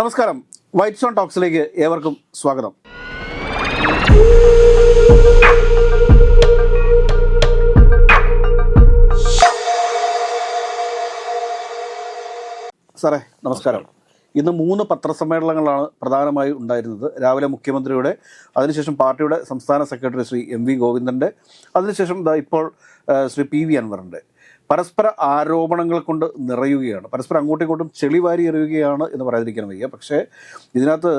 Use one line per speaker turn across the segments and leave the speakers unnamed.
നമസ്കാരം. White stone ടോക്സിലേക്ക് ഏവർക്കും സ്വാഗതം. സാറേ നമസ്കാരം. ഇന്ന് മൂന്ന് പത്രസമ്മേളനങ്ങളാണ് പ്രധാനമായി ഉണ്ടായിരുന്നത്. രാവിലെ മുഖ്യമന്ത്രിയുടെ അതിനുശേഷം പാർട്ടിയുടെ സംസ്ഥാന സെക്രട്ടറി ശ്രീ എം വി ഗോവിന്ദന്റെ അതിനുശേഷം ഇപ്പോൾ ശ്രീ പി വി അൻവറിന്റെ പരസ്പര ആരോപണങ്ങൾ കൊണ്ട് നിറയുകയാണ്. പരസ്പരം അങ്ങോട്ടും ഇങ്ങോട്ടും ചെളിവാരി എറിയുകയാണ് എന്ന് പറയാതിരിക്കാൻ വയ്യ. പക്ഷേ ഇതിനകത്ത്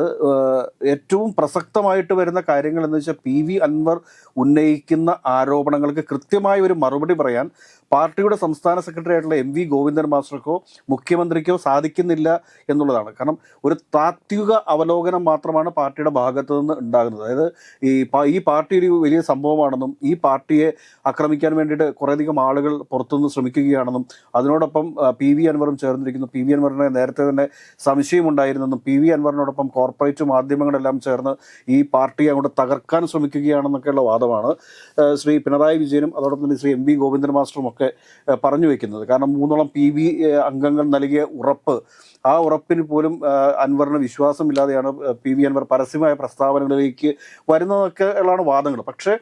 ഏറ്റവും പ്രസക്തമായിട്ട് വരുന്ന കാര്യങ്ങൾ എന്ന് വെച്ചാൽ പി വി അൻവർ ഉന്നയിക്കുന്ന ആരോപണങ്ങൾക്ക് കൃത്യമായ ഒരു മറുപടി പറയാൻ പാർട്ടിയുടെ സംസ്ഥാന സെക്രട്ടറി ആയിട്ടുള്ള എം വി ഗോവിന്ദൻ മാസ്റ്റർക്കോ മുഖ്യമന്ത്രിക്കോ സാധിക്കുന്നില്ല എന്നുള്ളതാണ്. കാരണം ഒരു താത്വിക അവലോകനം മാത്രമാണ് പാർട്ടിയുടെ ഭാഗത്തു നിന്ന് ഉണ്ടാകുന്നത്. അതായത് ഈ ഈ പാർട്ടി ഒരു വലിയ സംഭവമാണെന്നും ഈ പാർട്ടിയെ ആക്രമിക്കാൻ വേണ്ടിയിട്ട് കുറേയധികം ആളുകൾ പുറത്തുനിന്ന് ശ്രമിക്കുകയാണെന്നും അതിനോടൊപ്പം പി വി അൻവറും ചേർന്നിരിക്കുന്നു. പി വി അൻവറിനെ നേരത്തെ തന്നെ സംശയമുണ്ടായിരുന്നെന്നും പി വി അൻവറിനോടൊപ്പം കോർപ്പറേറ്റ് മാധ്യമങ്ങളെല്ലാം ചേർന്ന് ഈ പാർട്ടിയെ അങ്ങോട്ട് തകർക്കാൻ ശ്രമിക്കുകയാണെന്നൊക്കെയുള്ള വാദമാണ് ശ്രീ പിണറായി വിജയനും അതോടൊപ്പം തന്നെ ശ്രീ എം വി ഗോവിന്ദൻ മാസ്റ്ററും ഒക്കെ ആ, പറഞ്ഞു വെക്കുന്നത്. കാരണം മൂന്നോളം പി വി അംഗങ്ങൾ നൽകിയ ഉറപ്പ് ആ ഉറപ്പിന് പോലും അൻവറിന് വിശ്വാസമില്ലാതെയാണ് പി വി അൻവർ പരസ്യമായ പ്രസ്താവനകളിലേക്ക് വരുന്നതൊക്കെ ഉള്ളതാണ് വാദങ്ങൾ. പക്ഷേ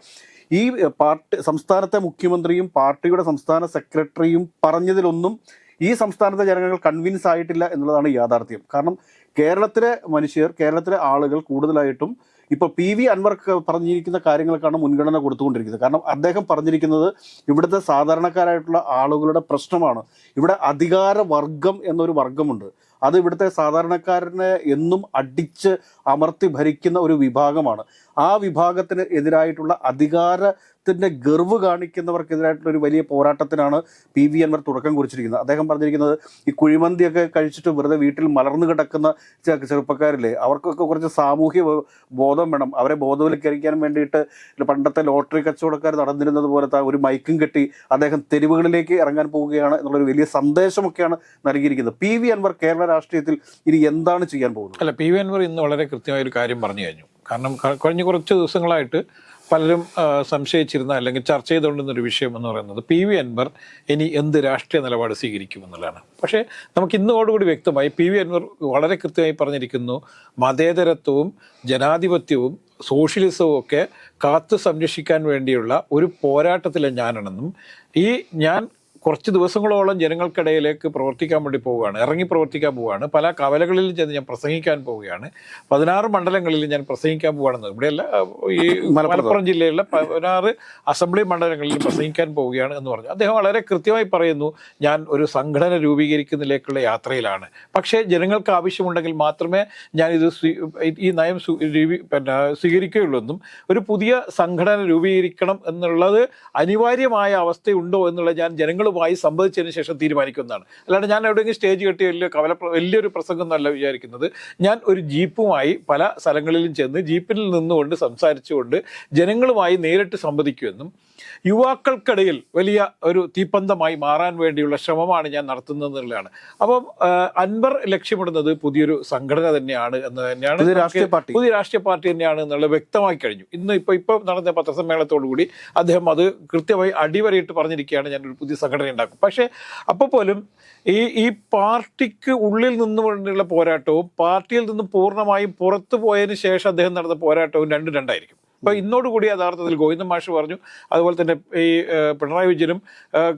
ഈ പാർട്ടി സംസ്ഥാനത്തെ മുഖ്യമന്ത്രിയും പാർട്ടിയുടെ സംസ്ഥാന സെക്രട്ടറിയും പറഞ്ഞതിലൊന്നും ഈ സംസ്ഥാനത്തെ ജനങ്ങൾ കൺവിൻസ് ആയിട്ടില്ല എന്നുള്ളതാണ് യാഥാർത്ഥ്യം. കാരണം കേരളത്തിലെ മനുഷ്യർ കേരളത്തിലെ ആളുകൾ കൂടുതലായിട്ടും ഇപ്പൊ പി വി അൻവർ പറഞ്ഞിരിക്കുന്ന കാര്യങ്ങൾക്കാണ് മുൻഗണന കൊടുത്തുകൊണ്ടിരിക്കുന്നത്. കാരണം അദ്ദേഹം പറഞ്ഞിരിക്കുന്നത് ഇവിടുത്തെ സാധാരണക്കാരായിട്ടുള്ള ആളുകളുടെ പ്രശ്നമാണ്. ഇവിടെ അധികാര വർഗം എന്നൊരു വർഗമുണ്ട്. അത് ഇവിടുത്തെ സാധാരണക്കാരനെ എന്നും അടിച്ച് അമർത്തി ഭരിക്കുന്ന ഒരു വിഭാഗമാണ്. ആ വിഭാഗത്തിന് എതിരായിട്ടുള്ള അധികാരത്തിന്റെ ഗർവ് കാണിക്കുന്നവർക്കെതിരായിട്ടുള്ള ഒരു വലിയ പോരാട്ടത്തിനാണ് പി വി അൻവർ തുടക്കം കുറിച്ചിരിക്കുന്നത്. അദ്ദേഹം പറഞ്ഞിരിക്കുന്നത് ഈ കുഴിമന്തിയൊക്കെ കഴിച്ചിട്ട് വെറുതെ വീട്ടിൽ മലർന്നു കിടക്കുന്ന ചെറുപ്പക്കാരില്ലേ അവർക്കൊക്കെ കുറച്ച് സാമൂഹ്യ ബോധം വേണം. അവരെ ബോധവൽക്കരിക്കാൻ വേണ്ടിയിട്ട് പണ്ടത്തെ ലോട്ടറി കച്ചവടക്കാർ നടന്നിരുന്നത് പോലത്തെ ഒരു മൈക്കും കെട്ടി അദ്ദേഹം തെരുവുകളിലേക്ക് ഇറങ്ങാൻ പോവുകയാണ് എന്നുള്ളൊരു വലിയ സന്ദേശമൊക്കെയാണ് നൽകിയിരിക്കുന്നത്. പി വി അൻവർ കേരള രാഷ്ട്രീയത്തിൽ ഇനി എന്താണ് ചെയ്യാൻ പോകുന്നത്?
അല്ല പി വി അൻവർ ഇന്ന് വളരെ കൃത്യമായ ഒരു കാര്യം പറഞ്ഞു കഴിഞ്ഞു. കാരണം കഴിഞ്ഞ കുറച്ച് ദിവസങ്ങളായിട്ട് പലരും സംശയിച്ചിരുന്ന അല്ലെങ്കിൽ ചർച്ച ചെയ്തുകൊണ്ടിരുന്ന ഒരു വിഷയം എന്ന് പറയുന്നത് പി വി അൻവർ ഇനി എന്ത് രാഷ്ട്രീയ നിലപാട് സ്വീകരിക്കും എന്നുള്ളതാണ്. പക്ഷേ നമുക്ക് ഇന്നോടുകൂടി വ്യക്തമായി പി വി അൻവർ വളരെ കൃത്യമായി പറഞ്ഞിരിക്കുന്നു മതേതരത്വവും ജനാധിപത്യവും സോഷ്യലിസവും ഒക്കെ കാത്തു സംരക്ഷിക്കാൻ വേണ്ടിയുള്ള ഒരു പോരാട്ടത്തിലെ ഞാനാണെന്നും ഈ ഞാൻ കുറച്ച് ദിവസങ്ങളോളം ജനങ്ങൾക്കിടയിലേക്ക് പ്രവർത്തിക്കാൻ വേണ്ടി പോവുകയാണ്. ഇറങ്ങി പ്രവർത്തിക്കാൻ പോവുകയാണ്. പല കവലകളിലും ചെന്ന് ഞാൻ പ്രസംഗിക്കാൻ പോവുകയാണ്. പതിനാറ് മണ്ഡലങ്ങളിൽ ഞാൻ പ്രസംഗിക്കാൻ പോവുകയാണെന്ന് ഇവിടെയല്ല ഈ മലപ്പുറം ജില്ലയിലെ പതിനാറ് അസംബ്ലി മണ്ഡലങ്ങളിൽ പ്രസംഗിക്കാൻ പോവുകയാണ് എന്ന് പറഞ്ഞു. അദ്ദേഹം വളരെ കൃത്യമായി പറയുന്നു ഞാൻ ഒരു സംഘടന രൂപീകരിക്കുന്നതിലേക്കുള്ള യാത്രയിലാണ്. പക്ഷേ ജനങ്ങൾക്ക് ആവശ്യമുണ്ടെങ്കിൽ മാത്രമേ ഞാൻ ഇത് സ്വീ- ഈ നയം പിന്നെ സ്വീകരിക്കുകയുള്ളൂ എന്നും ഒരു പുതിയ സംഘടന രൂപീകരിക്കണം എന്നുള്ളത് അനിവാര്യമായ അവസ്ഥയുണ്ടോ എന്നുള്ള ഞാൻ ജനങ്ങളുമായി സംവദിച്ചതിന് ശേഷം തീരുമാനിക്കുന്നതാണ്. അല്ലാണ്ട് ഞാൻ എവിടെയെങ്കിലും സ്റ്റേജ് കെട്ടി വലിയ കവല വലിയൊരു പ്രസംഗം എന്നല്ല വിചാരിക്കുന്നത്. ഞാൻ ഒരു ജീപ്പുമായി പല സ്ഥലങ്ങളിലും ചെന്ന് ജീപ്പിൽ നിന്നുകൊണ്ട് സംസാരിച്ചുകൊണ്ട് ജനങ്ങളുമായി നേരിട്ട് സംവദിക്കുമെന്നും യുവാക്കൾക്കിടയിൽ വലിയ ഒരു തീപ്പന്തമായി മാറാൻ വേണ്ടിയുള്ള ശ്രമമാണ് ഞാൻ നടത്തുന്നത് എന്നുള്ളതാണ് അപ്പം അൻവർ ലക്ഷ്യമിടുന്നത് പുതിയൊരു സംഘടന തന്നെയാണ് എന്ന് തന്നെയാണ്
പുതിയ രാഷ്ട്രീയ പാർട്ടി.
പുതിയ രാഷ്ട്രീയ പാർട്ടി തന്നെയാണ് എന്നുള്ളത് വ്യക്തമായി കഴിഞ്ഞു. ഇന്ന് ഇപ്പൊ ഇപ്പൊ നടന്ന പത്രസമ്മേളനത്തോടുകൂടി അദ്ദേഹം അത് കൃത്യമായി അടിവരയിട്ട് പറഞ്ഞിരിക്കുകയാണ് ഞാൻ ഒരു പുതിയ സംഘടന ഉണ്ടാക്കും. പക്ഷേ അപ്പോൾ പോലും ഈ ഈ പാർട്ടിക്ക് ഉള്ളിൽ നിന്നുകൊണ്ടുള്ള പോരാട്ടവും പാർട്ടിയിൽ നിന്ന് പൂർണമായും പുറത്തു പോയതിനു ശേഷം അദ്ദേഹം നടന്ന പോരാട്ടവും രണ്ടും രണ്ടായിരിക്കും. അപ്പൊ ഇന്നോടുകൂടി യഥാർത്ഥത്തിൽ ഗോവിന്ദൻ മാഷ് പറഞ്ഞു അതുപോലെ തന്നെ ഈ പിണറായി വിജയനും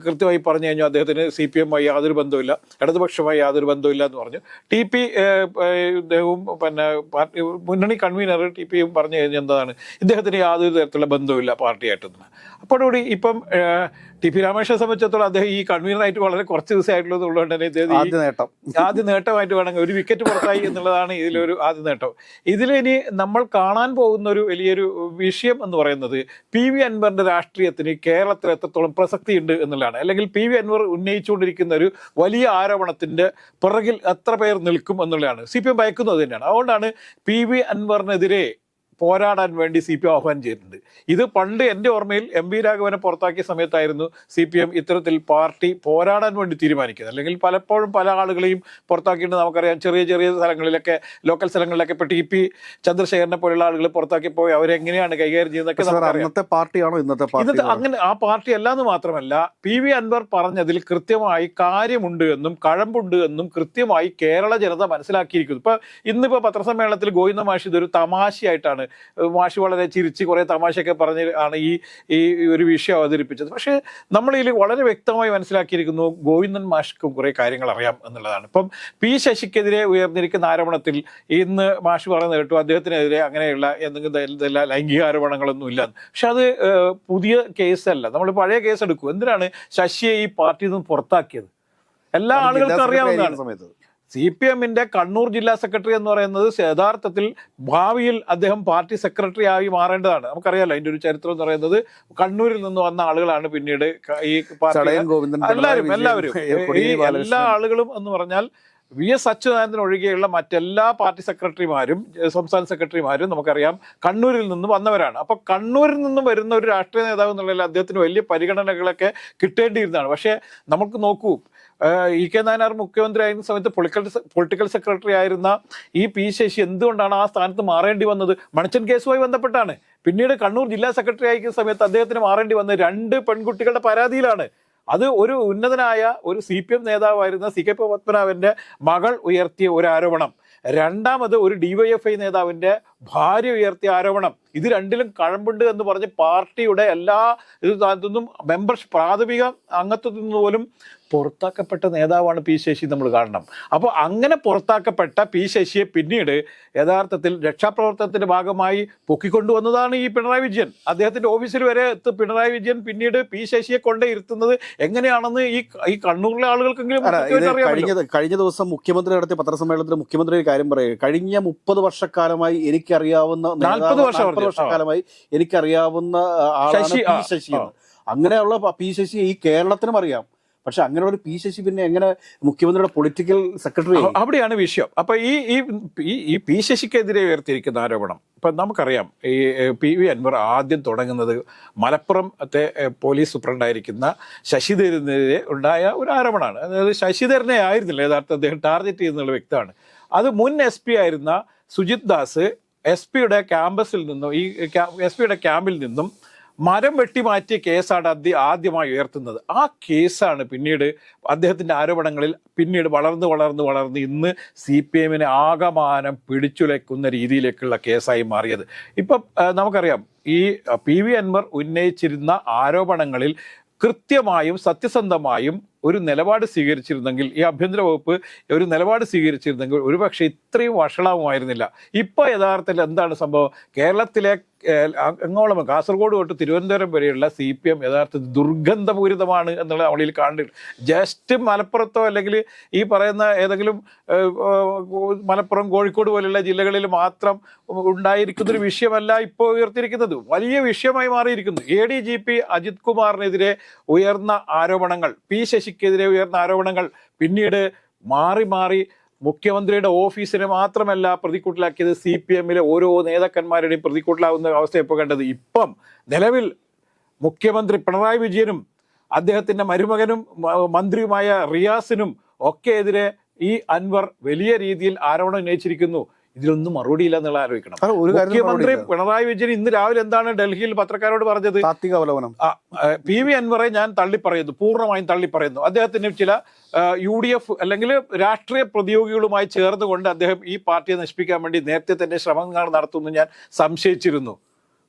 കൃത്യമായി പറഞ്ഞു കഴിഞ്ഞു അദ്ദേഹത്തിന് സി പി എമ്മായി യാതൊരു ബന്ധമില്ല ഇടതുപക്ഷമായി യാതൊരു ബന്ധമില്ല എന്ന് പറഞ്ഞു. ടി പി ഇദ്ദേഹവും പിന്നെ പാർട്ടി മുന്നണി കൺവീനർ ടി പിയും പറഞ്ഞു കഴിഞ്ഞാൽ എന്താണ് ഇദ്ദേഹത്തിന് യാതൊരു തരത്തിലുള്ള ബന്ധമില്ല പാർട്ടിയായിട്ടൊന്നും. അപ്പോഴുകൂടി ഇപ്പം ടി പി രാമകൃഷ്ണനെ സംബന്ധിച്ചിടത്തോളം അദ്ദേഹം ഈ കൺവീനറായിട്ട് വളരെ കുറച്ച് ദിവസമായിട്ടുള്ളത് ഉള്ളതുകൊണ്ട് തന്നെ ഇദ്ദേഹം
ആദ്യ നേട്ടം.
ആദ്യ നേട്ടമായിട്ട് വേണമെങ്കിൽ ഒരു വിക്കറ്റ് പുറത്തായി എന്നുള്ളതാണ് ഇതിലൊരു ആദ്യ നേട്ടം. ഇതിലിനി നമ്മൾ കാണാൻ പോകുന്ന ഒരു വലിയൊരു വിഷയം എന്ന് പറയുന്നത് പി വി അൻവറിന്റെ രാഷ്ട്രീയത്തിന് കേരളത്തിൽ എത്രത്തോളം പ്രസക്തിയുണ്ട് എന്നുള്ളതാണ്. അല്ലെങ്കിൽ പി വി അൻവർ ഉന്നയിച്ചുകൊണ്ടിരിക്കുന്ന ഒരു വലിയ ആരോപണത്തിന്റെ പിറകിൽ എത്ര പേർ നിൽക്കും എന്നുള്ളതാണ്. സി പി എം ഭയക്കുന്നത് തന്നെയാണ്. അതുകൊണ്ടാണ് പി വി അൻവറിനെതിരെ പോരാടാൻ വേണ്ടി സി പി എം ആഹ്വാനം ചെയ്തിട്ടുണ്ട്. ഇത് പണ്ട് എന്റെ ഓർമ്മയിൽ എം വി രാഘവനെ പുറത്താക്കിയ സമയത്തായിരുന്നു സി പി എം ഇത്തരത്തിൽ പാർട്ടി പോരാടാൻ വേണ്ടി തീരുമാനിക്കുന്നത്. അല്ലെങ്കിൽ പലപ്പോഴും പല ആളുകളെയും പുറത്താക്കിയിട്ട് നമുക്കറിയാം ചെറിയ ചെറിയ സ്ഥലങ്ങളിലൊക്കെ ലോക്കൽ സ്ഥലങ്ങളിലൊക്കെ ഇപ്പോൾ ടി പി ചന്ദ്രശേഖരനെ പോലുള്ള ആളുകൾ പുറത്താക്കിയപ്പോൾ അവരെങ്ങനെയാണ് കൈകാര്യം ചെയ്യുന്നതൊക്കെ
അന്നത്തെ പാർട്ടിയാണോ ഇന്നത്തെ
ഇന്നത്തെ
പാർട്ടി?
അങ്ങനെ ആ പാർട്ടി അല്ലാന്ന് മാത്രമല്ല പി വി അൻവർ പറഞ്ഞതിൽ കൃത്യമായി കാര്യമുണ്ട് എന്നും കഴമ്പുണ്ട് എന്നും കൃത്യമായി കേരള ജനത മനസ്സിലാക്കിയിരിക്കുന്നു. ഇപ്പൊ ഇന്നിപ്പോ പത്രസമ്മേളനത്തിൽ ഗോവിന്ദ മാഷി ഇതൊരു തമാശയായിട്ടാണ് മാഷി വളരെ ചിരിച്ച് കുറേ തമാശയൊക്കെ പറഞ്ഞ് ആണ് ഈ ഈ ഒരു വിഷയം അവതരിപ്പിച്ചത്. പക്ഷേ നമ്മളിതിൽ വളരെ വ്യക്തമായി മനസ്സിലാക്കിയിരിക്കുന്നു ഗോവിന്ദൻ മാഷ്ക്ക് കുറേ കാര്യങ്ങൾ അറിയാം എന്നുള്ളതാണ്. ഇപ്പം പി ശശിക്കെതിരെ ഉയർന്നിരിക്കുന്ന ആരോപണത്തിൽ ഇന്ന് മാഷ് പറയുന്നത് കേട്ടു അദ്ദേഹത്തിനെതിരെ അങ്ങനെയുള്ള എന്തെങ്കിലും ലൈംഗിക ആരോപണങ്ങളൊന്നും ഇല്ല പക്ഷെ അത് പുതിയ കേസല്ല. നമ്മൾ പഴയ കേസ് എടുക്കും എന്തിനാണ് ശശിയെ ഈ പാർട്ടിയിൽ നിന്ന് പുറത്താക്കിയത്? എല്ലാ ആളുകൾക്കും അറിയാവുന്നതാണ്.
സമയത്ത്.
സി പി എമ്മിന്റെ കണ്ണൂർ ജില്ലാ സെക്രട്ടറി എന്ന് പറയുന്നത് യഥാർത്ഥത്തിൽ ഭാവിയിൽ അദ്ദേഹം പാർട്ടി സെക്രട്ടറി ആയി മാറേണ്ടതാണ്. നമുക്കറിയാലോ അതിന്റെ ഒരു ചരിത്രം എന്ന് പറയുന്നത് കണ്ണൂരിൽ നിന്ന് വന്ന ആളുകളാണ് പിന്നീട് ഈ എല്ലാവരും എല്ലാവരും. ഈ എല്ലാ ആളുകളും എന്ന് പറഞ്ഞാൽ വി എസ് അച്യുതാനന്ദൻ ഒഴികെയുള്ള മറ്റെല്ലാ പാർട്ടി സെക്രട്ടറിമാരും സംസ്ഥാന സെക്രട്ടറിമാരും നമുക്കറിയാം കണ്ണൂരിൽ നിന്നും വന്നവരാണ്. അപ്പൊ കണ്ണൂരിൽ നിന്നും വരുന്ന ഒരു രാഷ്ട്രീയ നേതാവ് എന്നുള്ളതിൽ അദ്ദേഹത്തിന് വലിയ പരിഗണനകളൊക്കെ കിട്ടേണ്ടിയിരുന്നതാണ്. പക്ഷേ നമുക്ക് നോക്കൂ ഇ കെ നായനാർ മുഖ്യമന്ത്രി ആയിരുന്ന സമയത്ത് പൊളിറ്റിക്കൽ പൊളിറ്റിക്കൽ സെക്രട്ടറി ആയിരുന്ന ഈ പി ശശി എന്തുകൊണ്ടാണ് ആ സ്ഥാനത്ത് മാറേണ്ടി വന്നത്? മണച്ചൻ കേസുമായി ബന്ധപ്പെട്ടാണ്. പിന്നീട് കണ്ണൂർ ജില്ലാ സെക്രട്ടറി ആയിരിക്കുന്ന സമയത്ത് അദ്ദേഹത്തിന് മാറേണ്ടി വന്നത് രണ്ട് പെൺകുട്ടികളുടെ പരാതിയിലാണ് അത് ഒരു ഉന്നതനായ ഒരു സി പി എം നേതാവായിരുന്ന സി കെ പത്മനാഭന്റെ മകൾ ഉയർത്തിയ ഒരു ആരോപണം. രണ്ടാമത് ഒരു ഡിവൈഎഫ്ഐ നേതാവിന്റെ ഭാര്യ ഉയർത്തിയ ആരോപണം. ഇത് രണ്ടിലും കഴമ്പുണ്ട് എന്ന് പറഞ്ഞ് പാർട്ടിയുടെ എല്ലാ നിന്നും മെമ്പർഷിപ്പ് പ്രാഥമിക അംഗത്വത്തിൽ നിന്ന് പോലും പുറത്താക്കപ്പെട്ട നേതാവാണ് പി ശശി നമ്മൾ കാണണം. അപ്പോൾ അങ്ങനെ പുറത്താക്കപ്പെട്ട പി ശശിയെ പിന്നീട് യഥാർത്ഥത്തിൽ രക്ഷാപ്രവർത്തനത്തിന്റെ ഭാഗമായി പൊക്കിക്കൊണ്ടുവന്നതാണ് ഈ പിണറായി വിജയൻ. അദ്ദേഹത്തിന്റെ ഓഫീസിൽ വരെ എത്തി പിണറായി വിജയൻ പിന്നീട് പി ശശിയെ കൊണ്ടേ ഇരുത്തുന്നത് എങ്ങനെയാണെന്ന് ഈ ഈ കണ്ണൂരിലെ ആളുകൾക്കെങ്കിലും
കഴിഞ്ഞ കഴിഞ്ഞ ദിവസം മുഖ്യമന്ത്രി നടത്തിയ പത്രസമ്മേളനത്തിൽ മുഖ്യമന്ത്രി ഒരു കാര്യം പറയുക കഴിഞ്ഞ മുപ്പത് വർഷക്കാലമായി എനിക്കറിയാവുന്ന
നാൽപ്പത് വർഷം പറഞ്ഞു.
വർഷക്കാലമായി എനിക്കറിയാവുന്ന ആളാണ്
ശശി,
പി ശശി എന്ന്. അങ്ങനെയുള്ള പി ശശി ഈ കേരളത്തിനും അറിയാം. പക്ഷെ അങ്ങനെ ഒരു പി ശശി പിന്നെ എങ്ങനെ മുഖ്യമന്ത്രിയുടെ പൊളിറ്റിക്കൽ സെക്രട്ടറി
അവിടെയാണ് വിഷയം. അപ്പൊ ഈ ഈ പി ശശിക്കെതിരെ ഉയർത്തിയിരിക്കുന്ന ആരോപണം. ഇപ്പൊ നമുക്കറിയാം ഈ പി വി അൻവർ ആദ്യം തുടങ്ങുന്നത് മലപ്പുറത്തെ പോലീസ് സൂപ്രണ്ടായിരിക്കുന്ന ശശിധരനെതിരെ ഉണ്ടായ ഒരു ആരോപണമാണ്. അതായത് ശശിധരനെ ആയിരുന്നില്ല യഥാർത്ഥ അദ്ദേഹം ടാർഗറ്റ് ചെയ്യുന്നുള്ള വ്യക്തമാണ് അത് മുൻ എസ് പി ആയിരുന്ന സുജിത് ദാസ് എസ് പിയുടെ ക്യാമ്പസിൽ നിന്നും ഈ എസ് പിയുടെ ക്യാമ്പിൽ നിന്നും മരം വെട്ടിമാറ്റിയ കേസാണ് അദ്ദേഹം ആദ്യമായി ഉയർത്തുന്നത്. ആ കേസാണ് പിന്നീട് അദ്ദേഹത്തിന്റെ ആരോപണങ്ങളിൽ പിന്നീട് വളർന്ന് വളർന്ന് വളർന്ന് ഇന്ന് സി പി എമ്മിനെ ആകമാനം പിടിച്ചുലയ്ക്കുന്ന രീതിയിലേക്കുള്ള കേസായി മാറിയത്. ഇപ്പം നമുക്കറിയാം ഈ പി വി അൻവർ ഉന്നയിച്ചിരുന്ന ആരോപണങ്ങളിൽ കൃത്യമായും സത്യസന്ധമായും ഒരു നിലപാട് സ്വീകരിച്ചിരുന്നെങ്കിൽ ഈ ആഭ്യന്തര വകുപ്പ് ഒരു നിലപാട് സ്വീകരിച്ചിരുന്നെങ്കിൽ ഒരുപക്ഷെ ഇത്രയും വഷളാവുമായിരുന്നില്ല. ഇപ്പോൾ യഥാർത്ഥത്തിൽ എന്താണ് സംഭവം? കേരളത്തിലെ എങ്ങോളം കാസർഗോഡ് തൊട്ട് തിരുവനന്തപുരം വരെയുള്ള സി പി എം യഥാർത്ഥത്തിൽ ദുർഗന്ധപൂരിതമാണ് എന്നുള്ള നമ്മളിൽ കാണുന്നുണ്ട്. ജസ്റ്റ് മലപ്പുറത്തോ അല്ലെങ്കിൽ ഈ പറയുന്ന ഏതെങ്കിലും മലപ്പുറം കോഴിക്കോട് പോലുള്ള ജില്ലകളിൽ മാത്രം ഉണ്ടായിരിക്കുന്നൊരു വിഷയമല്ല ഇപ്പോൾ ഉയർത്തിയിരിക്കുന്നത്. വലിയ വിഷയമായി മാറിയിരിക്കുന്നു. A D G P Ajith കുമാറിനെതിരെ ഉയർന്ന ആരോപണങ്ങൾ. പി ശശിക്കെതിരെ ഉയർന്ന ആരോപണങ്ങൾ പിന്നീട് മാറി മാറി മുഖ്യമന്ത്രിയുടെ ഓഫീസിനെ മാത്രമല്ല പ്രതിക്കൂട്ടിലാക്കിയത് സി പി എമ്മിലെ ഓരോ നേതാക്കന്മാരുടെയും പ്രതിക്കൂട്ടിലാവുന്ന അവസ്ഥ ഇപ്പോൾ കണ്ടത്. ഇപ്പം നിലവിൽ മുഖ്യമന്ത്രി പിണറായി വിജയനും അദ്ദേഹത്തിന്റെ മരുമകനും മന്ത്രിയുമായ റിയാസിനും ഒക്കെ എതിരെ ഈ അൻവർ വലിയ രീതിയിൽ ആരോപണം ഉന്നയിച്ചിരിക്കുന്നു. ഇതിലൊന്നും മറുപടിയില്ല എന്നുള്ള ആലോചിക്കണം. മുഖ്യമന്ത്രി പിണറായി വിജയൻ ഇന്ന് രാവിലെ എന്താണ് ഡൽഹിയിൽ പത്രക്കാരോട് പറഞ്ഞത്?
താത്വിക അവലോകനം.
പി വി അൻവറെ ഞാൻ തള്ളിപ്പറയുന്നു പൂർണമായും തള്ളിപ്പറയുന്നു. അദ്ദേഹത്തിന് ചില യു ഡി എഫ് അല്ലെങ്കിൽ രാഷ്ട്രീയ പ്രതിയോഗികളുമായി ചേർന്നുകൊണ്ട് അദ്ദേഹം ഈ പാർട്ടിയെ നശിപ്പിക്കാൻ വേണ്ടി നേരത്തെ തന്നെ ശ്രമങ്ങൾ നടത്തുമെന്ന് ഞാൻ സംശയിച്ചിരുന്നു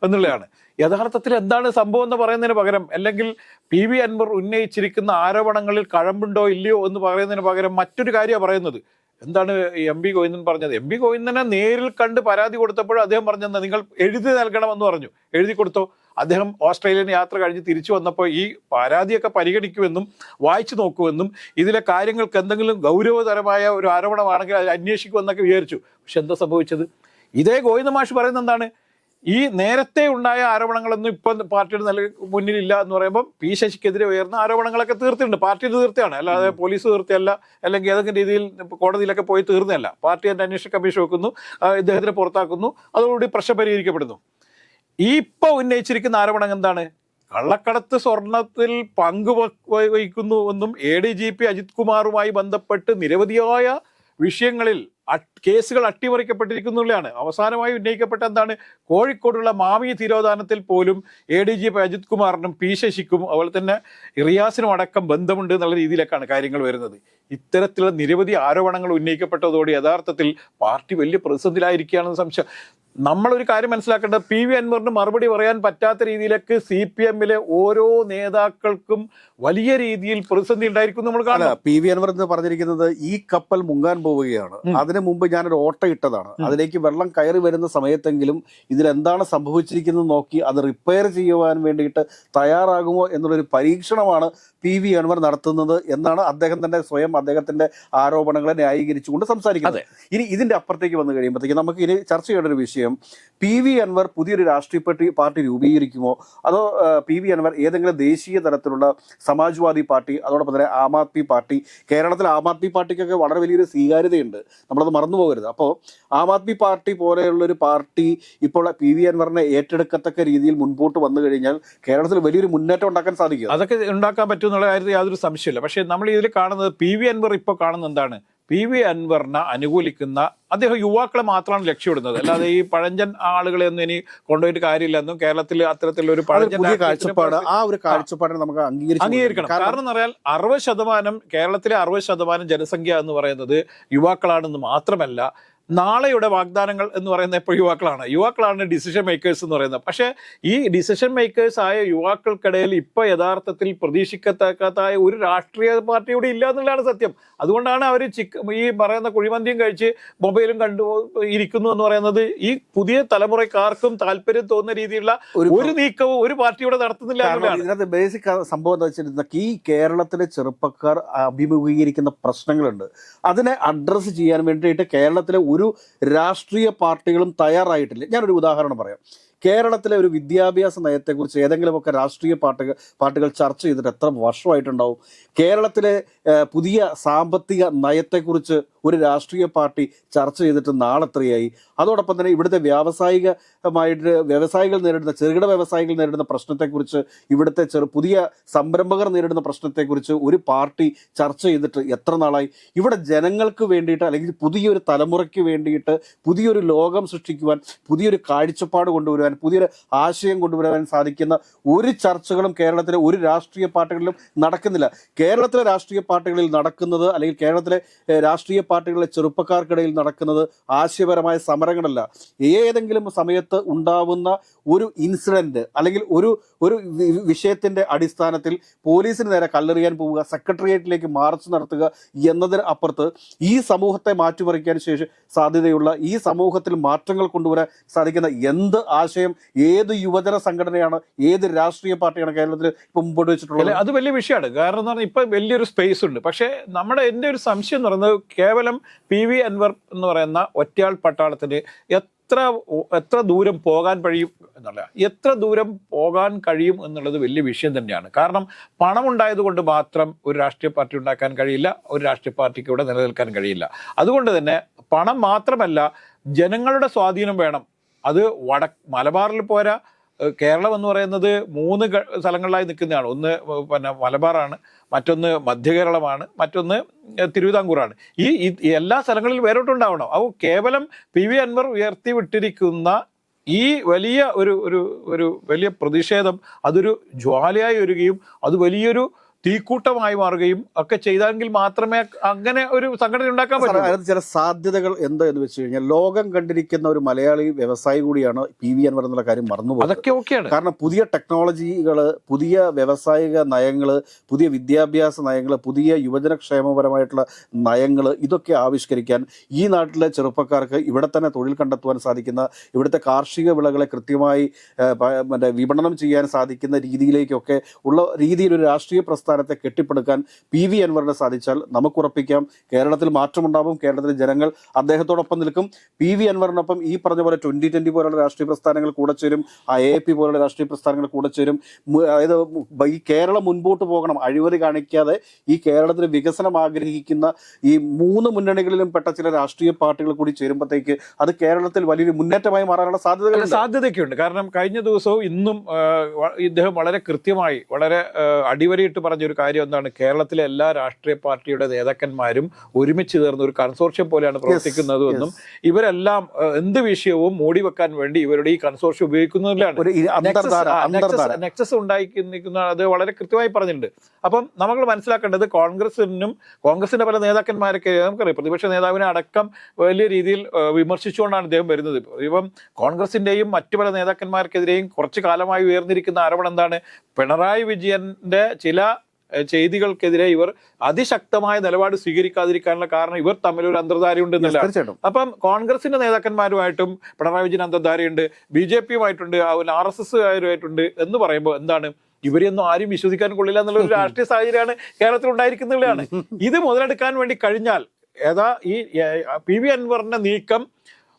എന്നുള്ളതാണ്. യഥാർത്ഥത്തിൽ എന്താണ് സംഭവം എന്ന് പറയുന്നതിന് പകരം അല്ലെങ്കിൽ പി വി അൻവർ ഉന്നയിച്ചിരിക്കുന്ന ആരോപണങ്ങളിൽ കഴമ്പുണ്ടോ ഇല്ലയോ എന്ന് പറയുന്നതിന് പകരം മറ്റൊരു കാര്യമാണ് പറയുന്നത്. എന്താണ് എം പി ഗോവിന്ദൻ പറഞ്ഞത്? എം പി ഗോവിന്ദനെ നേരിൽ കണ്ട് പരാതി കൊടുത്തപ്പോൾ അദ്ദേഹം പറഞ്ഞത് നിങ്ങൾ എഴുതി നൽകണമെന്ന് പറഞ്ഞു. എഴുതി കൊടുത്തോ? അദ്ദേഹം ഓസ്ട്രേലിയൻ യാത്ര കഴിഞ്ഞ് തിരിച്ചു വന്നപ്പോൾ ഈ പരാതിയൊക്കെ പരിഗണിക്കുമെന്നും വായിച്ചു നോക്കുമെന്നും ഇതിലെ കാര്യങ്ങൾക്ക് എന്തെങ്കിലും ഗൗരവതരമായ ഒരു ആരോപണമാണെങ്കിൽ അത് അന്വേഷിക്കുമെന്നൊക്കെ വിചാരിച്ചു. പക്ഷെ എന്താ സംഭവിച്ചത്? ഇതേ ഗോവിന്ദ മാഷ് പറയുന്നത് എന്താണ്? ഈ നേരത്തെ ഉണ്ടായ ആരോപണങ്ങളൊന്നും ഇപ്പം പാർട്ടിയുടെ നില മുന്നിലില്ല എന്ന് പറയുമ്പോൾ പി ശശിക്കെതിരെ ഉയർന്ന ആരോപണങ്ങളൊക്കെ തീർത്തിട്ടുണ്ട്. പാർട്ടി തീർത്തിയാണ് അല്ലാതെ പോലീസ് തീർത്തിയല്ല അല്ലെങ്കിൽ ഏതെങ്കിലും രീതിയിൽ കോടതിയിലൊക്കെ പോയി തീർന്നതല്ല. പാർട്ടി അതിന്റെ അന്വേഷണ കമ്മീഷൻ വെക്കുന്നു ഇദ്ദേഹത്തിനെ പുറത്താക്കുന്നു അതോടുകൂടി പ്രശ്നം പരിഹരിക്കപ്പെടുന്നു. ഈ ഇപ്പൊ ഉന്നയിച്ചിരിക്കുന്ന ആരോപണം എന്താണ്? കള്ളക്കടത്ത് സ്വർണത്തിൽ പങ്ക് വഹിക്കുന്നു എന്നും A D G P Ajith കുമാറുമായി ബന്ധപ്പെട്ട് നിരവധിയായ വിഷയങ്ങളിൽ കേസുകൾ അട്ടിമറിക്കപ്പെട്ടിരിക്കുന്നുള്ളതാണ് അവസാനമായി ഉന്നയിക്കപ്പെട്ട എന്താണ്? കോഴിക്കോടുള്ള മാമി തിരോധാനത്തിൽ പോലും A D G P Ajith കുമാറിനും P ശശിക്കും അതുപോലെ തന്നെ റിയാസിനും അടക്കം ബന്ധമുണ്ട് എന്നുള്ള രീതിയിലേക്കാണ് കാര്യങ്ങൾ വരുന്നത്. ഇത്തരത്തിലുള്ള നിരവധി ആരോപണങ്ങൾ ഉന്നയിക്കപ്പെട്ടതോടെ യഥാർത്ഥത്തിൽ പാർട്ടി വലിയ പ്രതിസന്ധിയിലായിരിക്കുകയാണെന്ന് സംശയം. നമ്മളൊരു കാര്യം മനസ്സിലാക്കേണ്ടത് പി വി അൻവറിന് മറുപടി പറയാൻ പറ്റാത്ത രീതിയിലേക്ക് സി പി എമ്മിലെ ഓരോ നേതാക്കൾക്കും വലിയ രീതിയിൽ പ്രതിസന്ധി ഉണ്ടായിരിക്കും നമ്മൾ കാണാം
പി വി അൻവർ എന്ന് പറഞ്ഞിരിക്കുന്നത് ഈ കപ്പൽ മുങ്ങാൻ പോവുകയാണ്.
ഉം.
അതിനു മുമ്പ് ഞാനൊരു ഓട്ട ഇട്ടതാണ്. അതിലേക്ക് വെള്ളം കയറി വരുന്ന സമയത്തെങ്കിലും ഇതിലെന്താണ് സംഭവിച്ചിരിക്കുന്നത് നോക്കി അത് റിപ്പയർ ചെയ്യുവാൻ വേണ്ടിയിട്ട് തയ്യാറാകുമോ എന്നുള്ളൊരു പരീക്ഷണമാണ് പി വി അൻവർ നടത്തുന്നത് എന്നാണ് അദ്ദേഹം തന്നെ സ്വയം അദ്ദേഹത്തിന്റെ ആരോപണങ്ങളെ ന്യായീകരിച്ചുകൊണ്ട് സംസാരിക്കുന്നത്. ഇനി ഇതിന്റെ അപ്പുറത്തേക്ക് വന്നു കഴിയുമ്പോഴത്തേക്ക് നമുക്ക് ഇനി ചർച്ച ചെയ്യേണ്ട ഒരു വിഷയം പി വി അൻവർ പുതിയൊരു രാഷ്ട്രീയ പാർട്ടി പാർട്ടി രൂപീകരിക്കുമോ? അതോ പി വി അൻവർ ഏതെങ്കിലും ദേശീയ തലത്തിലുള്ള സമാജ്വാദി പാർട്ടി അതോടൊപ്പം തന്നെ ആം ആദ്മി പാർട്ടി കേരളത്തിൽ ആം ആദ്മി പാർട്ടിക്കൊക്കെ വളരെ വലിയൊരു സ്വീകാര്യതയുണ്ട്. നമ്മളത് മറന്നു പോകരുത്. അപ്പോൾ ആം ആദ്മി പാർട്ടി പോലെയുള്ള ഒരു പാർട്ടി ഇപ്പോൾ പി വി അൻവറിനെ ഏറ്റെടുക്കത്തക്ക രീതിയിൽ മുൻപോട്ട് വന്നു കഴിഞ്ഞാൽ കേരളത്തിൽ വലിയൊരു മുന്നേറ്റം ഉണ്ടാക്കാൻ സാധിക്കും.
അതൊക്കെ ഉണ്ടാക്കാൻ പറ്റും എന്നുള്ള കാര്യത്തിൽ യാതൊരു സംശയമില്ല പക്ഷേ നമ്മൾ ഇതിൽ കാണുന്നത് പി വി അൻവർ ഇപ്പോൾ കാണുന്നത് എന്താണ്? പി വി അൻവറിനെ അനുകൂലിക്കുന്ന അദ്ദേഹം യുവാക്കളെ മാത്രമാണ് ലക്ഷ്യമിടുന്നത്. അല്ലാതെ ഈ പഴഞ്ചൻ ആളുകളെ ഒന്നും ഇനി കൊണ്ടുപോയിട്ട് കാര്യമില്ലെന്നും കേരളത്തിൽ അത്തരത്തിലുള്ള ഒരു പഴഞ്ചൻ
കാഴ്ചപ്പാട്. ആ ഒരു കാഴ്ചപ്പാടിനെ നമുക്ക്
അംഗീകരിക്കണം. കാരണം എന്ന് പറയാൻ അറുപത് ശതമാനം കേരളത്തിലെ അറുപത് ശതമാനം ജനസംഖ്യ എന്ന് പറയുന്നത് യുവാക്കളാണെന്ന് മാത്രമല്ല നാളെയുടെ വാഗ്ദാനങ്ങൾ എന്ന് പറയുന്ന ഇപ്പോൾ യുവാക്കളാണ്. യുവാക്കളാണ് ഡിസിഷൻ മേക്കേഴ്സ് എന്ന് പറയുന്നത്. പക്ഷേ ഈ ഡിസിഷൻ മേക്കേഴ്സ് ആയ യുവാക്കൾക്കിടയിൽ ഇപ്പോൾ യഥാർത്ഥത്തിൽ പ്രതീക്ഷിക്കത്തക്കതായ ഒരു രാഷ്ട്രീയ പാർട്ടി ഇവിടെ ഇല്ല എന്നുള്ളതാണ് സത്യം. അതുകൊണ്ടാണ് അവർ ചിക്ക് ഈ പറയുന്ന കുഴിമന്തിയും കഴിച്ച് മൊബൈലും കണ്ടു ഇരിക്കുന്നു എന്ന് പറയുന്നത് ഈ പുതിയ തലമുറക്കാർക്കും താല്പര്യം തോന്നുന്ന രീതിയിലുള്ള
ഒരു
നീക്കവും ഒരു പാർട്ടിയുടെ നടത്തുന്നില്ല
ഇതിനകത്ത് ബേസിക് സംഭവം എന്താ വെച്ചിട്ടുണ്ടെങ്കിൽ ഈ കേരളത്തിലെ ചെറുപ്പക്കാർ അഭിമുഖീകരിക്കുന്ന പ്രശ്നങ്ങളുണ്ട്. അതിനെ അഡ്രസ്സ് ചെയ്യാൻ വേണ്ടിയിട്ട് കേരളത്തിലെ ഒരു രാഷ്ട്രീയ പാർട്ടികളും തയ്യാറായിട്ടില്ല. ഞാനൊരു ഉദാഹരണം പറയാം. കേരളത്തിലെ ഒരു വിദ്യാഭ്യാസ നയത്തെക്കുറിച്ച് ഏതെങ്കിലുമൊക്കെ രാഷ്ട്രീയ പാർട്ടികൾ പാർട്ടികൾ ചർച്ച ചെയ്തിട്ട് എത്ര വർഷമായിട്ടുണ്ടാവും? കേരളത്തിലെ പുതിയ സാമ്പത്തിക നയത്തെക്കുറിച്ച് ഒരു രാഷ്ട്രീയ പാർട്ടി ചർച്ച ചെയ്തിട്ട് നാളെത്രയായി? അതോടൊപ്പം തന്നെ ഇവിടുത്തെ വ്യാവസായികമായിട്ട് വ്യവസായികൾ നേരിടുന്ന ചെറുകിട വ്യവസായികൾ നേരിടുന്ന പ്രശ്നത്തെക്കുറിച്ച് ഇവിടുത്തെ ചെറു പുതിയ സംരംഭകർ നേരിടുന്ന പ്രശ്നത്തെക്കുറിച്ച് ഒരു പാർട്ടി ചർച്ച ചെയ്തിട്ട് എത്ര നാളായി? ഇവിടെ ജനങ്ങൾക്ക് വേണ്ടിയിട്ട് അല്ലെങ്കിൽ പുതിയൊരു തലമുറയ്ക്ക് വേണ്ടിയിട്ട് പുതിയൊരു ലോകം സൃഷ്ടിക്കുവാൻ പുതിയൊരു കാഴ്ചപ്പാട് കൊണ്ടുവരുവാൻ പുതിയൊരു ആശയം കൊണ്ടുവരാൻ സാധിക്കുന്ന ഒരു ചർച്ചകളും കേരളത്തിലെ ഒരു രാഷ്ട്രീയ പാർട്ടികളിലും നടക്കുന്നില്ല. കേരളത്തിലെ രാഷ്ട്രീയ പാർട്ടികളിൽ നടക്കുന്നത് അല്ലെങ്കിൽ കേരളത്തിലെ രാഷ്ട്രീയ പാർട്ടികളിലെ ചെറുപ്പക്കാർക്കിടയിൽ നടക്കുന്നത് ആശയപരമായ സമരങ്ങളല്ല. ഏതെങ്കിലും സമയത്ത് ഉണ്ടാവുന്ന ഒരു ഇൻസിഡന്റ് അല്ലെങ്കിൽ ഒരു ഒരു വിഷയത്തിന്റെ അടിസ്ഥാനത്തിൽ പോലീസിന് നേരെ കല്ലെറിയാൻ പോവുക സെക്രട്ടേറിയറ്റിലേക്ക് മാർച്ച് നടത്തുക എന്നതിന് അപ്പുറത്ത് ഈ സമൂഹത്തെ മാറ്റിമറിക്കാൻ ശേഷി സാധ്യതയുള്ള ഈ സമൂഹത്തിൽ മാറ്റങ്ങൾ കൊണ്ടുവരാൻ സാധിക്കുന്ന എന്ത് ആശയം ഏത് യുവജന സംഘടനയാണ് ഏത് രാഷ്ട്രീയ പാർട്ടിയാണ് കേരളത്തിൽ ഇപ്പൊ മുമ്പോട്ട് വെച്ചിട്ടുള്ളത്?
അത് വലിയ വിഷയമാണ്. കാരണം എന്ന് പറഞ്ഞാൽ ഇപ്പൊ വലിയൊരു സ്പേസ് ഉണ്ട്. പക്ഷേ നമ്മുടെ എന്റെ ഒരു സംശയം എന്ന് പറയുന്നത് കേവലം പി വി അൻവർ എന്ന് പറയുന്ന ഒറ്റയാൾ പട്ടാളത്തിന് എത്ര എത്ര ദൂരം പോകാൻ കഴിയും എന്നുള്ള എത്ര ദൂരം പോകാൻ കഴിയും എന്നുള്ളത് വലിയ വിഷയം തന്നെയാണ്. കാരണം പണം ഉണ്ടായതുകൊണ്ട് മാത്രം ഒരു രാഷ്ട്രീയ പാർട്ടി ഉണ്ടാക്കാൻ കഴിയില്ല ഒരു രാഷ്ട്രീയ പാർട്ടിക്ക് ഇവിടെ നിലനിൽക്കാൻ കഴിയില്ല. അതുകൊണ്ട് തന്നെ പണം മാത്രമല്ല ജനങ്ങളുടെ സ്വാധീനം വേണം. അത് വട മലബാറിൽ പോരാ കേരളം എന്ന് പറയുന്നത് മൂന്ന് സ്ഥലങ്ങളിലായി നിൽക്കുന്നതാണ്. ഒന്ന് പിന്നെ മലബാറാണ് മറ്റൊന്ന് മധ്യകേരളമാണ് മറ്റൊന്ന് തിരുവിതാംകൂറാണ്. ഈ എല്ലാ സ്ഥലങ്ങളിലും വേറിട്ടുണ്ടാവണം അപ്പോൾ കേവലം പി വി അൻവർ ഉയർത്തി വിട്ടിരിക്കുന്ന ഈ വലിയ ഒരു ഒരു ഒരു വലിയ പ്രതിഷേധം അതൊരു ജ്വാലയായി വരികയും അത് വലിയൊരു തീക്കൂട്ടമായി മാറുകയും ഒക്കെ ചെയ്തെങ്കിൽ മാത്രമേ അങ്ങനെ ഒരു സംഘടന ഉണ്ടാക്കാൻ പറ്റൂ.
അതിനകത്ത് ചില സാധ്യതകൾ എന്താ എന്ന് വെച്ച് കഴിഞ്ഞാൽ ലോകം കണ്ടിരിക്കുന്ന ഒരു മലയാളി വ്യവസായി കൂടിയാണ് പി വി എൻ എന്നുള്ള കാര്യം മറന്നുപോകും
അതൊക്കെ ഓക്കെയാണ്.
കാരണം പുതിയ ടെക്നോളജികൾ പുതിയ വ്യവസായിക നയങ്ങൾ പുതിയ വിദ്യാഭ്യാസ നയങ്ങൾ പുതിയ യുവജനക്ഷേമപരമായിട്ടുള്ള നയങ്ങൾ ഇതൊക്കെ ആവിഷ്കരിക്കാൻ ഈ നാട്ടിലെ ചെറുപ്പക്കാർക്ക് ഇവിടെ തന്നെ തൊഴിൽ കണ്ടെത്തുവാൻ സാധിക്കുന്ന ഇവിടുത്തെ കാർഷിക വിളകളെ കൃത്യമായി മറ്റേ വിപണനം ചെയ്യാൻ സാധിക്കുന്ന രീതിയിലേക്കൊക്കെ ഉള്ള രീതിയിൽ ഒരു രാഷ്ട്രീയ പ്രസ്ഥാനം പ്രസ്ഥാനത്തെ കെട്ടിപ്പടുക്കാൻ പി വി അൻവറിന് സാധിച്ചാൽ നമുക്കുറപ്പിക്കാം. കേരളത്തിൽ മാറ്റമുണ്ടാവും. കേരളത്തിലെ ജനങ്ങൾ അദ്ദേഹത്തോടൊപ്പം നിൽക്കും. പി വി അൻവറിനൊപ്പം ഈ പറഞ്ഞ പോലെ ട്വന്റി ട്വന്റി പോലുള്ള രാഷ്ട്രീയ പ്രസ്ഥാനങ്ങൾ കൂടെ ചേരും. ആ എ പി പോലുള്ള രാഷ്ട്രീയ പ്രസ്ഥാനങ്ങൾ കൂടെ ചേരും. അതായത് ഈ കേരളം മുൻപോട്ട് പോകണം. അഴിമതി കാണിക്കാതെ ഈ കേരളത്തിന് വികസനം ആഗ്രഹിക്കുന്ന ഈ മൂന്ന് മുന്നണികളിലും പെട്ട ചില രാഷ്ട്രീയ പാർട്ടികൾ കൂടി ചേരുമ്പോഴത്തേക്ക് അത് കേരളത്തിൽ വലിയൊരു മുന്നേറ്റമായി മാറാനുള്ള സാധ്യതകൾ
സാധ്യതയൊക്കെയുണ്ട് കാരണം കഴിഞ്ഞ ദിവസവും ഇന്നും ഇദ്ദേഹം വളരെ കൃത്യമായി വളരെ അടിവരയിട്ട് പറഞ്ഞ ഒരു കാര്യം എന്താണ്? കേരളത്തിലെ എല്ലാ രാഷ്ട്രീയ പാർട്ടിയുടെ നേതാക്കന്മാരും ഒരുമിച്ച് ചേർന്ന് ഒരു കൺസോർഷ്യം പോലെയാണ് പ്രവർത്തിക്കുന്നത് എന്നും ഇവരെല്ലാം എന്ത് വിഷയവും മൂടി വെക്കാൻ വേണ്ടി ഇവരുടെ ഈ കൺസോർഷ്യം ഉപയോഗിക്കുന്നതിലാണ്. നെക്സസ് ഉണ്ടായിരിക്കുന്ന അത് വളരെ കൃത്യമായി പറഞ്ഞിട്ടുണ്ട്. അപ്പം നമ്മൾ മനസ്സിലാക്കേണ്ടത് കോൺഗ്രസിനും കോൺഗ്രസിന്റെ പല നേതാക്കന്മാരൊക്കെ നമുക്കറിയാം പ്രതിപക്ഷ നേതാവിനെ അടക്കം വലിയ രീതിയിൽ വിമർശിച്ചുകൊണ്ടാണ് അദ്ദേഹം വരുന്നത്. ഇപ്പം കോൺഗ്രസിന്റെയും മറ്റു പല നേതാക്കന്മാർക്കെതിരെയും കുറച്ചു കാലമായി ഉയർന്നിരിക്കുന്ന ആരോപണം എന്താണ്? പിണറായി വിജയന്റെ ചില ചെയ്തികൾക്കെതിരെ ഇവർ അതിശക്തമായ നിലപാട് സ്വീകരിക്കാതിരിക്കാനുള്ള കാരണം ഇവർ തമ്മിൽ ഒരു അന്തർധാരയുണ്ട് അപ്പം കോൺഗ്രസിന്റെ നേതാക്കന്മാരുമായിട്ടും പിണറായി വിജയൻ അന്തർധാരയുണ്ട് ബി ജെ പിയുമായിട്ടുണ്ട് ആർ എസ് എസ്സുകാരുമായിട്ടുണ്ട് എന്ന് പറയുമ്പോൾ എന്താണ്? ഇവരെയൊന്നും ആരും വിശ്വസിക്കാൻ കൊള്ളില്ല എന്നുള്ള ഒരു രാഷ്ട്രീയ സാഹചര്യമാണ് കേരളത്തിൽ ഉണ്ടായിരിക്കുന്നതാണ് ഇത് മുതലെടുക്കാൻ വേണ്ടി കഴിഞ്ഞാൽ ഏതാ ഈ പി വി അൻവറിന്റെ നീക്കം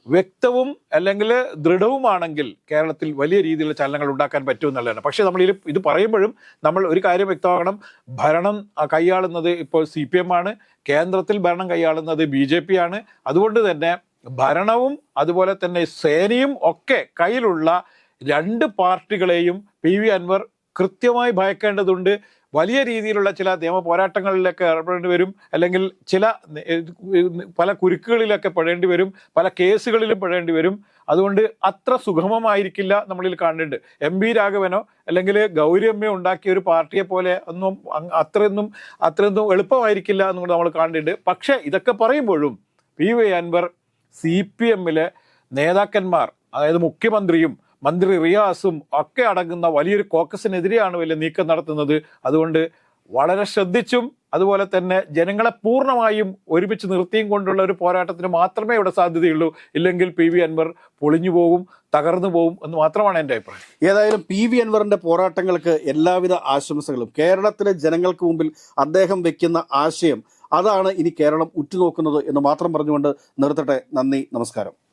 വ്യക്തവും അല്ലെങ്കിൽ ദൃഢവുമാണെങ്കിൽ കേരളത്തിൽ വലിയ രീതിയിലുള്ള ചലനങ്ങൾ ഉണ്ടാക്കാൻ പറ്റുമെന്നുള്ളതാണ് പക്ഷേ നമ്മൾ ഇത് പറയുമ്പോഴും നമ്മൾ ഒരു കാര്യം വ്യക്തമാകണം. ഭരണം കൈയാളുന്നത് ഇപ്പോൾ സി പി എം ആണ്. കേന്ദ്രത്തിൽ ഭരണം കൈയാളുന്നത് ബി ജെ പി ആണ്. അതുകൊണ്ട് തന്നെ ഭരണവും അതുപോലെ തന്നെ സേനയും ഒക്കെ കയ്യിലുള്ള രണ്ട് പാർട്ടികളെയും പി വി അൻവർ കൃത്യമായി ഭയക്കേണ്ടതുണ്ട്. വലിയ രീതിയിലുള്ള ചില നിയമ പോരാട്ടങ്ങളിലൊക്കെ ഏർപ്പെടേണ്ടി വരും. അല്ലെങ്കിൽ ചില പല കുരുക്കുകളിലൊക്കെ പെടേണ്ടി വരും. പല കേസുകളിലും പെടേണ്ടി വരും. അതുകൊണ്ട് അത്ര സുഗമമായിരിക്കില്ല നമ്മളിൽ കാണുന്നുണ്ട് എം ബി രാഘവനോ അല്ലെങ്കിൽ ഗൗരിയമ്മയോ ഉണ്ടാക്കിയ ഒരു പാർട്ടിയെ പോലെ ഒന്നും അത്രയൊന്നും അത്രയൊന്നും എളുപ്പമായിരിക്കില്ല എന്നുകൊണ്ട് നമ്മൾ കാണുന്നുണ്ട് പക്ഷേ ഇതൊക്കെ പറയുമ്പോഴും P V Anwar C P എമ്മിലെ നേതാക്കന്മാർ അതായത് മുഖ്യമന്ത്രിയും മന്ത്രി റിയാസും ഒക്കെ അടങ്ങുന്ന വലിയൊരു കോക്കസിനെതിരെയാണ് വലിയ നീക്കം നടത്തുന്നത്. അതുകൊണ്ട് വളരെ ശ്രദ്ധിച്ചും അതുപോലെ തന്നെ ജനങ്ങളെ പൂർണമായും ഒരുമിച്ച് നിർത്തിയും കൊണ്ടുള്ള ഒരു പോരാട്ടത്തിന് മാത്രമേ ഇവിടെ സാധ്യതയുള്ളൂ. ഇല്ലെങ്കിൽ പി വി അൻവർ പൊളിഞ്ഞു പോകും തകർന്നു പോകും എന്ന് മാത്രമാണ് എന്റെ അഭിപ്രായം.
ഏതായാലും പി വി അൻവറിന്റെ പോരാട്ടങ്ങൾക്ക് എല്ലാവിധ ആശംസകളും. കേരളത്തിലെ ജനങ്ങൾക്ക് മുമ്പിൽ അദ്ദേഹം വെക്കുന്ന ആശയം അതാണ് ഇനി കേരളം ഉറ്റുനോക്കുന്നത് എന്ന് മാത്രം പറഞ്ഞുകൊണ്ട് നിർത്തട്ടെ. നന്ദി നമസ്കാരം.